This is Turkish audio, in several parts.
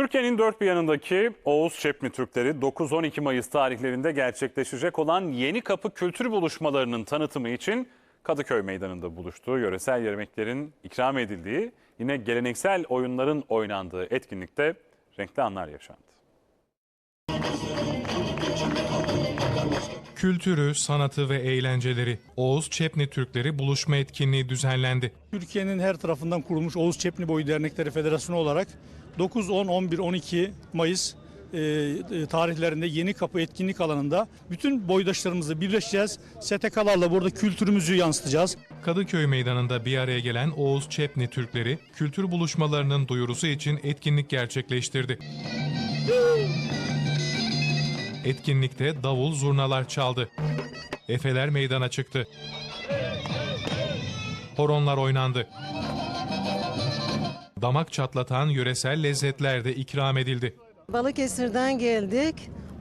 Türkiye'nin dört bir yanındaki Oğuz Çepni Türkleri 9-12 Mayıs tarihlerinde gerçekleşecek olan Yeni Kapı Kültür Buluşmalarının tanıtımı için Kadıköy Meydanı'nda buluştuğu yöresel yemeklerin ikram edildiği, yine geleneksel oyunların oynandığı etkinlikte renkli anlar yaşandı. Kültürü, sanatı ve eğlenceleri Oğuz Çepni Türkleri buluşma etkinliği düzenlendi. Türkiye'nin her tarafından kurulmuş Oğuz Çepni Boyu Dernekleri Federasyonu olarak 9, 10, 11, 12 Mayıs e, e, tarihlerinde Yeni Kapı etkinlik alanında bütün boydaşlarımızla birleşeceğiz. STK'larla burada kültürümüzü yansıtacağız. Kadıköy Meydanı'nda bir araya gelen Oğuz Çepni Türkleri kültür buluşmalarının duyurusu için etkinlik gerçekleştirdi. Etkinlikte davul zurnalar çaldı. Efeler meydana çıktı. Horonlar oynandı. Damak çatlatan yöresel lezzetler de ikram edildi. Balıkesir'den geldik.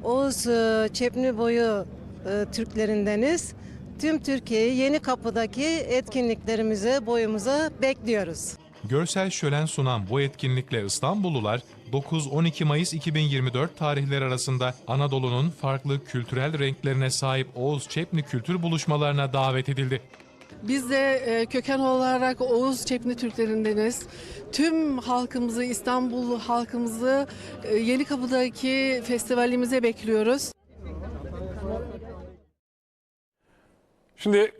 Oğuz e, Çepni boyu e, Türklerindeniz. Tüm Türkiye'yi Yeni Kapı'daki etkinliklerimize, boyumuza bekliyoruz. Görsel şölen sunan bu etkinlikle İstanbullular 9-12 Mayıs 2024 tarihleri arasında Anadolu'nun farklı kültürel renklerine sahip Oğuz Çepni kültür buluşmalarına davet edildi. Biz de e, köken olarak Oğuz Çepni Türklerindeniz. Tüm halkımızı, İstanbul halkımızı e, Yenikapı'daki festivalimize bekliyoruz. Şimdi